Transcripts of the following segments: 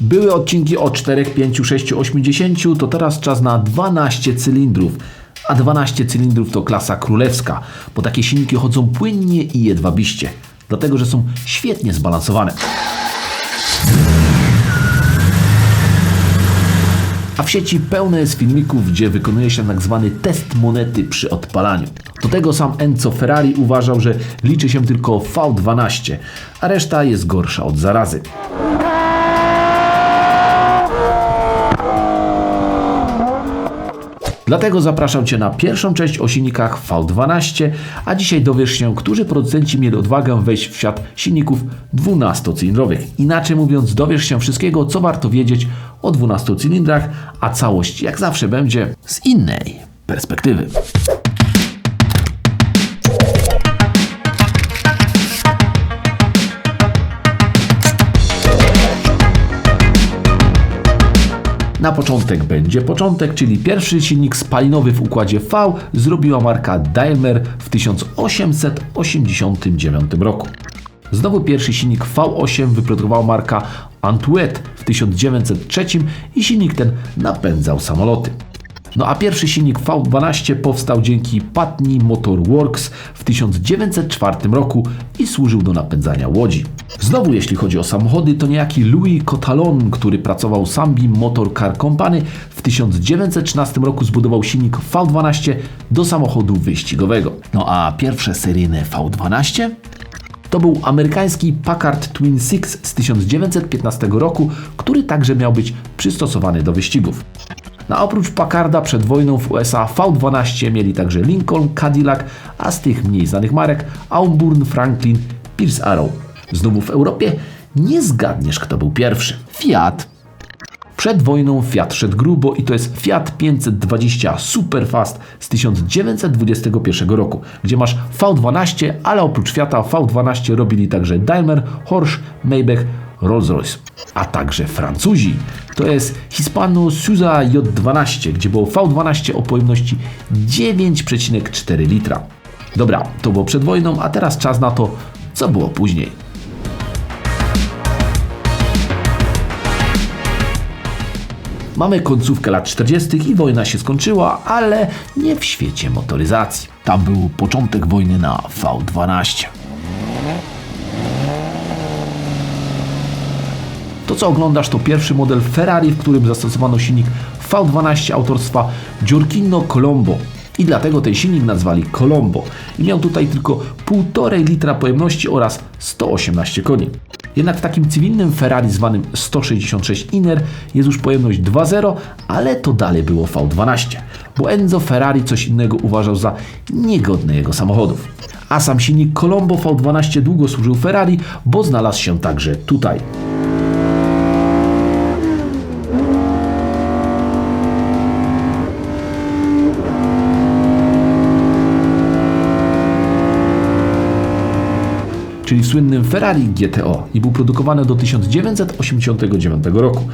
Były odcinki o 4, 5, 6, 8, 10, to teraz czas na 12 cylindrów. A 12 cylindrów to klasa królewska, bo takie silniki chodzą płynnie i jedwabiście, dlatego że są świetnie zbalansowane. A w sieci pełno jest filmików, gdzie wykonuje się tak zwany test monety przy odpalaniu. Do tego sam Enzo Ferrari uważał, że liczy się tylko V12, a reszta jest gorsza od zarazy. Dlatego zapraszam Cię na pierwszą część o silnikach V12, a dzisiaj dowiesz się, którzy producenci mieli odwagę wejść w świat silników 12-cylindrowych. Inaczej mówiąc, dowiesz się wszystkiego, co warto wiedzieć o 12 cylindrach, a całość jak zawsze będzie z innej perspektywy. Na początek będzie początek, czyli pierwszy silnik spalinowy w układzie V zrobiła marka Daimler w 1889 roku. Znowu pierwszy silnik V8 wyprodukowała marka Antwerp w 1903 i silnik ten napędzał samoloty. No a pierwszy silnik V12 powstał dzięki Patni Motor Works w 1904 roku i służył do napędzania łodzi. Znowu jeśli chodzi o samochody, to niejaki Louis Cotalon, który pracował w Motor Car Company w 1913 roku zbudował silnik V12 do samochodu wyścigowego. No a pierwsze seryjne V12 to był amerykański Packard Twin Six z 1915 roku, który także miał być przystosowany do wyścigów. No a oprócz Packarda przed wojną w USA V12 mieli także Lincoln, Cadillac, a z tych mniej znanych marek Auburn, Franklin, Pierce Arrow. Znowu w Europie nie zgadniesz kto był pierwszy. Fiat. Przed wojną Fiat szedł grubo i to jest Fiat 520 Superfast z 1921 roku, gdzie masz V12, ale oprócz Fiata V12 robili także Daimler, Porsche, Maybach, Rolls-Royce, a także Francuzi. To jest Hispano Suza J12, gdzie było V12 o pojemności 9,4 litra. Dobra, to było przed wojną, a teraz czas na to, co było później. Mamy końcówkę lat 40. i wojna się skończyła, ale nie w świecie motoryzacji. Tam był początek wojny na V12. To co oglądasz to pierwszy model Ferrari, w którym zastosowano silnik V12 autorstwa Giorgino Colombo. I dlatego ten silnik nazwali Colombo. I miał tutaj tylko 1,5 litra pojemności oraz 118 koni. Jednak w takim cywilnym Ferrari zwanym 166 Iner jest już pojemność 2.0, ale to dalej było V12, bo Enzo Ferrari coś innego uważał za niegodne jego samochodów. A sam silnik Colombo V12 długo służył Ferrari, bo znalazł się także tutaj. Czyli słynnym Ferrari GTO i był produkowany do 1989 roku,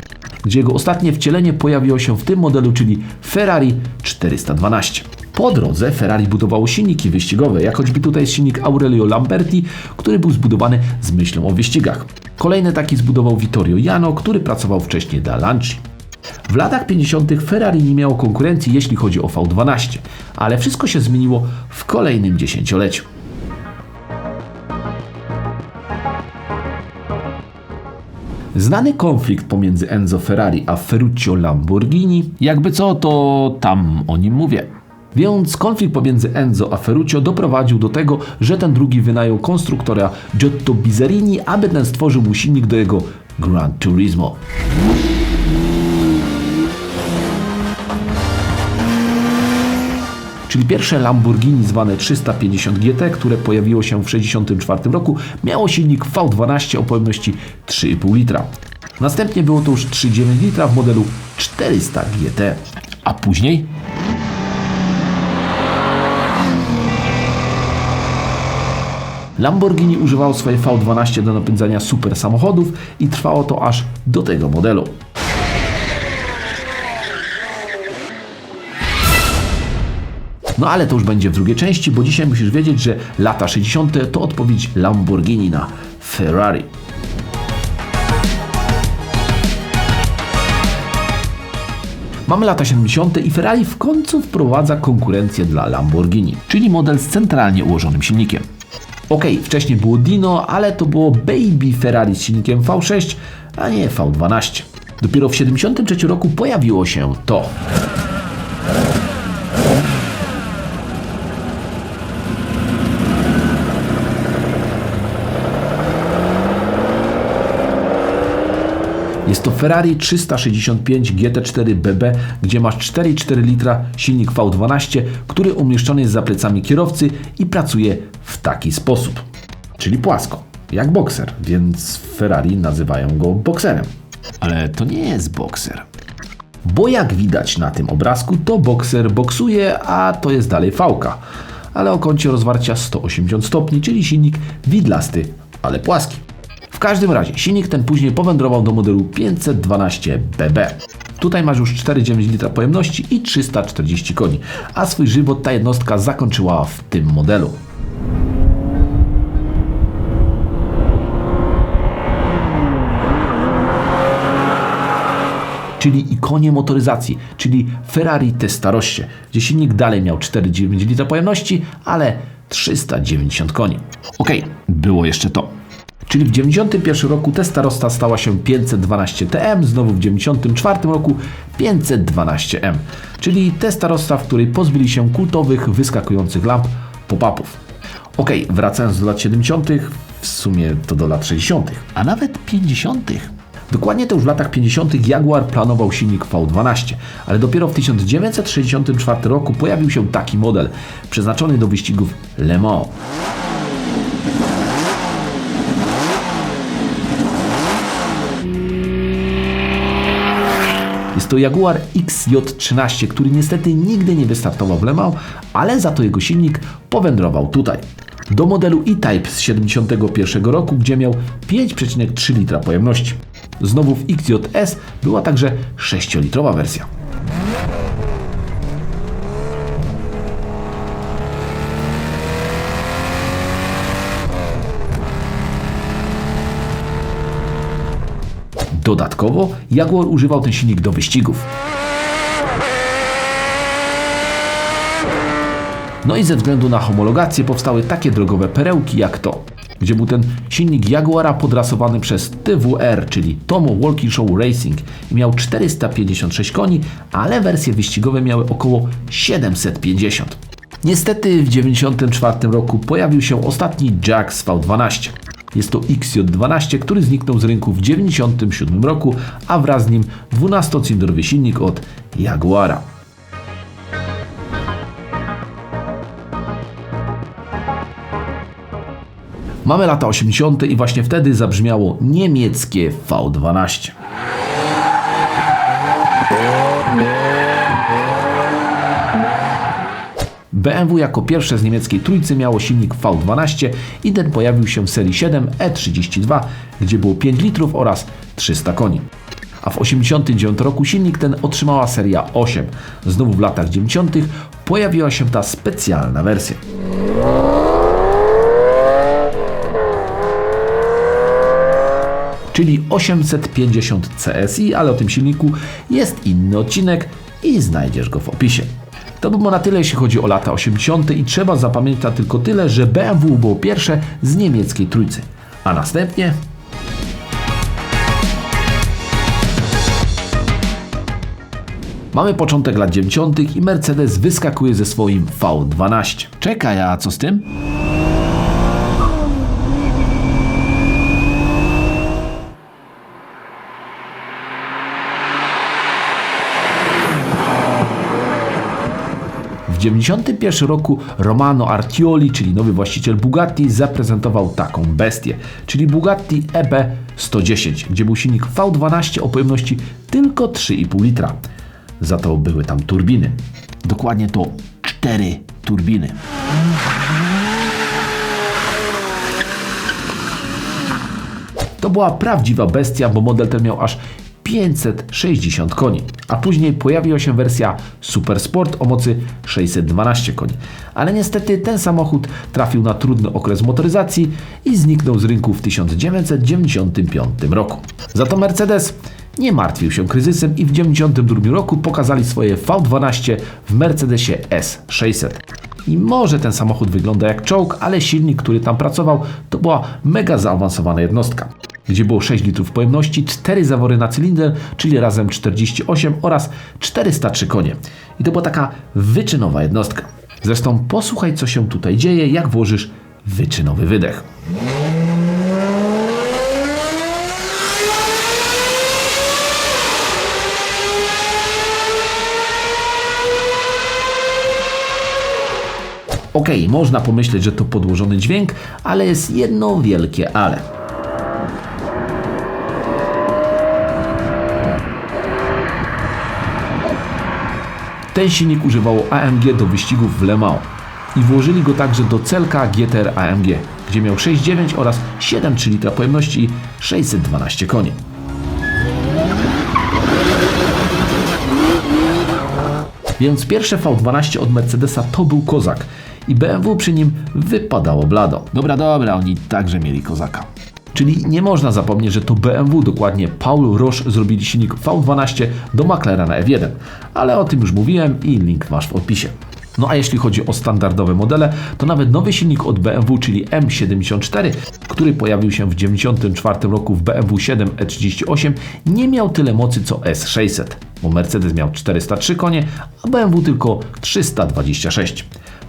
gdzie jego ostatnie wcielenie pojawiło się w tym modelu, czyli Ferrari 412. Po drodze Ferrari budowało silniki wyścigowe, jak choćby tutaj jest silnik Aurelio Lamberti, który był zbudowany z myślą o wyścigach. Kolejny taki zbudował Vittorio Jano, który pracował wcześniej dla Lancia. W latach 50. Ferrari nie miało konkurencji, jeśli chodzi o V12, ale wszystko się zmieniło w kolejnym dziesięcioleciu. Znany konflikt pomiędzy Enzo Ferrari a Ferruccio Lamborghini, jakby co, to tam o nim mówię. Więc konflikt pomiędzy Enzo a Ferruccio doprowadził do tego, że ten drugi wynajął konstruktora Giotto Bizzarini, aby ten stworzył mu silnik do jego Gran Turismo. Czyli pierwsze Lamborghini zwane 350 GT, które pojawiło się w 1964 roku, miało silnik V12 o pojemności 3,5 litra. Następnie było to już 3,9 litra w modelu 400 GT. A później Lamborghini używało swoje V12 do napędzania super samochodów i trwało to aż do tego modelu. No ale to już będzie w drugiej części, bo dzisiaj musisz wiedzieć, że lata 60. to odpowiedź Lamborghini na Ferrari. Mamy lata 70. i Ferrari w końcu wprowadza konkurencję dla Lamborghini, czyli model z centralnie ułożonym silnikiem. Okej, wcześniej było Dino, ale to było Baby Ferrari z silnikiem V6, a nie V12. Dopiero w 73 roku pojawiło się to. Jest to Ferrari 365 GT4 BB, gdzie masz 4,4 litra silnik V12, który umieszczony jest za plecami kierowcy i pracuje w taki sposób, czyli płasko, jak bokser, więc Ferrari nazywają go bokserem. Ale to nie jest bokser. Bo jak widać na tym obrazku, to bokser boksuje, a to jest dalej fałka. Ale o kącie rozwarcia 180 stopni, czyli silnik widlasty, ale płaski. W każdym razie, silnik ten później powędrował do modelu 512 BB. Tutaj masz już 4,9 litra pojemności i 340 koni, a swój żywot ta jednostka zakończyła w tym modelu. czyli ikonie motoryzacji, czyli Ferrari Testaroście, gdzie silnik dalej miał 4,9 litra pojemności, ale 390 koni. Okej, było jeszcze to. Czyli w 91 roku Testarosta stała się 512 TM, znowu w 94 roku 512M, czyli Testarosta, w której pozbyli się kultowych, wyskakujących lamp pop-upów. Okej, wracając do lat 70., w sumie to do lat 60., a nawet 50. Dokładnie to już w latach 50. Jaguar planował silnik V12, ale dopiero w 1964 roku pojawił się taki model, przeznaczony do wyścigów Le Mans. Jest to Jaguar XJ13, który niestety nigdy nie wystartował w Le Mans, ale za to jego silnik powędrował tutaj. Do modelu E-Type z 71 roku, gdzie miał 5,3 litra pojemności. Znowu w XJS była także 6-litrowa wersja. Dodatkowo Jaguar używał ten silnik do wyścigów. No i ze względu na homologację powstały takie drogowe perełki jak to, gdzie był ten silnik Jaguara podrasowany przez TWR, czyli Tomo Walkinshaw Racing i miał 456 koni, ale wersje wyścigowe miały około 750. Niestety w 1994 roku pojawił się ostatni Jax V12. Jest to XJ12, który zniknął z rynku w 1997 roku, a wraz z nim 12-cylindrowy silnik od Jaguara. Mamy lata 80. i właśnie wtedy zabrzmiało niemieckie V12. BMW jako pierwsze z niemieckiej trójcy miało silnik V12 i ten pojawił się w serii 7 E32, gdzie było 5 litrów oraz 300 koni. A w 1989 roku silnik ten otrzymała seria 8. Znowu w latach 90. pojawiła się ta specjalna wersja. czyli 850 CSI, ale o tym silniku jest inny odcinek i znajdziesz go w opisie. To by było na tyle, jeśli chodzi o lata 80. i trzeba zapamiętać tylko tyle, że BMW było pierwsze z niemieckiej trójcy, a następnie Mamy początek lat 90. i Mercedes wyskakuje ze swoim V12. Czekaj, a co z tym? W 1991 roku Romano Artioli, czyli nowy właściciel Bugatti, zaprezentował taką bestię, czyli Bugatti EB 110, gdzie był silnik V12 o pojemności tylko 3,5 litra. Za to były tam turbiny. Dokładnie to cztery turbiny. To była prawdziwa bestia, bo model ten miał aż 560 koni, a później pojawiła się wersja Super Sport o mocy 612 koni. Ale niestety ten samochód trafił na trudny okres motoryzacji i zniknął z rynku w 1995 roku. Za to Mercedes nie martwił się kryzysem i w 1992 roku pokazali swoje V12 w Mercedesie S600. I może ten samochód wygląda jak czołg, ale silnik, który tam pracował, to była mega zaawansowana jednostka, gdzie było 6 litrów pojemności, 4 zawory na cylinder, czyli razem 48 oraz 403 konie. I to była taka wyczynowa jednostka. Zresztą posłuchaj, co się tutaj dzieje, jak włożysz wyczynowy wydech. Okej, można pomyśleć, że to podłożony dźwięk, ale jest jedno wielkie ale. Ten silnik używało AMG do wyścigów w Le Mans i włożyli go także do celka GTR AMG, gdzie miał 6,9 oraz 7,3 litra pojemności i 612 koni. Więc pierwsze V12 od Mercedesa to był kozak i BMW przy nim wypadało blado. Dobra, dobra, oni także mieli kozaka. Czyli nie można zapomnieć, że to BMW, dokładnie Paul Roche zrobili silnik V12 do McLarena F1. Ale o tym już mówiłem i link masz w opisie. No a jeśli chodzi o standardowe modele, to nawet nowy silnik od BMW, czyli M74, który pojawił się w 1994 roku w BMW 7 E38, nie miał tyle mocy co S600, bo Mercedes miał 403 konie, a BMW tylko 326.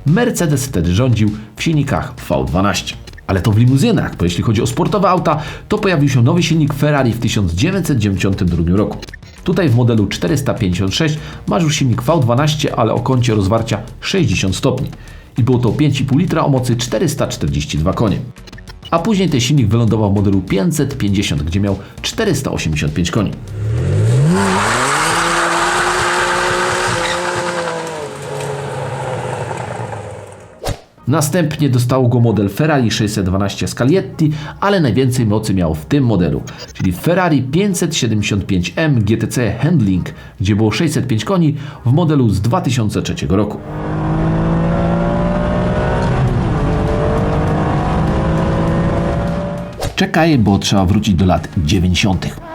Mercedes wtedy rządził w silnikach V12. Ale to w limuzynach, bo jeśli chodzi o sportowe auta, to pojawił się nowy silnik Ferrari w 1992 roku. Tutaj w modelu 456 masz już silnik V12, ale o kącie rozwarcia 60 stopni. I było to 5,5 litra o mocy 442 konie. A później ten silnik wylądował w modelu 550, gdzie miał 485 koni. Następnie dostał go model Ferrari 612 Scaglietti, ale najwięcej mocy miał w tym modelu, czyli Ferrari 575M GTC Handling, gdzie było 605 koni w modelu z 2003 roku. Czekaj, bo trzeba wrócić do lat 90.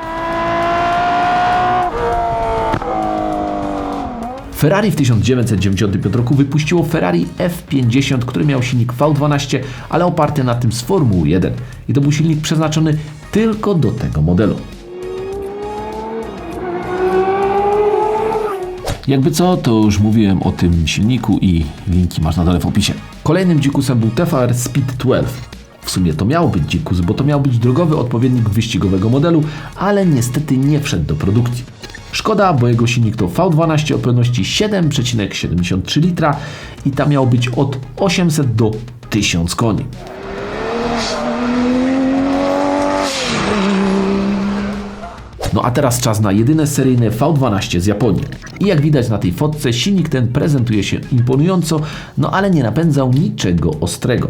Ferrari w 1995 roku wypuściło Ferrari F50, który miał silnik V12, ale oparty na tym z Formuły 1. I to był silnik przeznaczony tylko do tego modelu. Jakby co, to już mówiłem o tym silniku i linki masz na dole w opisie. Kolejnym dzikusem był TFR Speed 12. W sumie to miał być dzikus, bo to miał być drogowy odpowiednik wyścigowego modelu, ale niestety nie wszedł do produkcji. Szkoda, bo jego silnik to V12 o pojemności 7,73 litra i tam miał być od 800 do 1000 koni. No a teraz czas na jedyne seryjne V12 z Japonii. I jak widać na tej fotce, silnik ten prezentuje się imponująco, no ale nie napędzał niczego ostrego.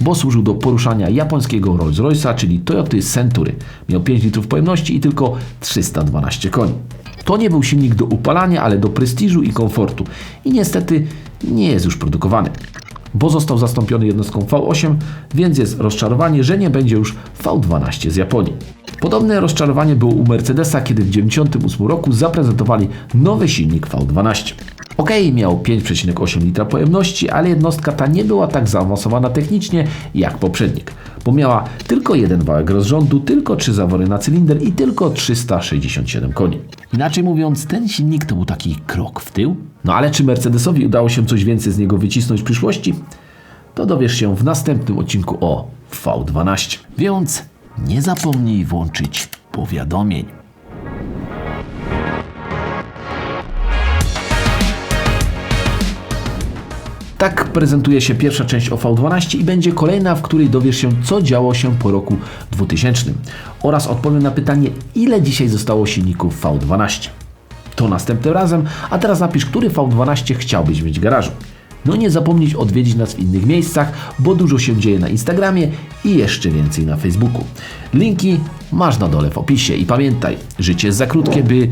Bo służył do poruszania japońskiego Rolls-Royce'a, czyli Toyoty Century. Miał 5 litrów pojemności i tylko 312 koni. To nie był silnik do upalania, ale do prestiżu i komfortu. I niestety nie jest już produkowany. Bo został zastąpiony jednostką V8, więc jest rozczarowanie, że nie będzie już V12 z Japonii. Podobne rozczarowanie było u Mercedesa, kiedy w 1998 roku zaprezentowali nowy silnik V12. Ok, miał 5,8 litra pojemności, ale jednostka ta nie była tak zaawansowana technicznie jak poprzednik, bo miała tylko jeden wałek rozrządu, tylko 3 zawory na cylinder i tylko 367 koni. Inaczej mówiąc, ten silnik to był taki krok w tył. No ale czy Mercedesowi udało się coś więcej z niego wycisnąć w przyszłości? To dowiesz się w następnym odcinku o V12. Więc nie zapomnij włączyć powiadomień. Tak prezentuje się pierwsza część o V12 i będzie kolejna, w której dowiesz się, co działo się po roku 2000 oraz odpowiem na pytanie, ile dzisiaj zostało silników V12. To następnym razem, a teraz napisz, który V12 chciałbyś mieć w garażu. No nie zapomnieć odwiedzić nas w innych miejscach, bo dużo się dzieje na Instagramie i jeszcze więcej na Facebooku. Linki masz na dole w opisie i pamiętaj, życie jest za krótkie, by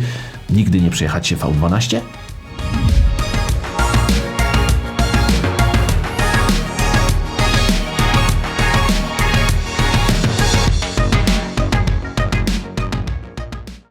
nigdy nie przejechać się V12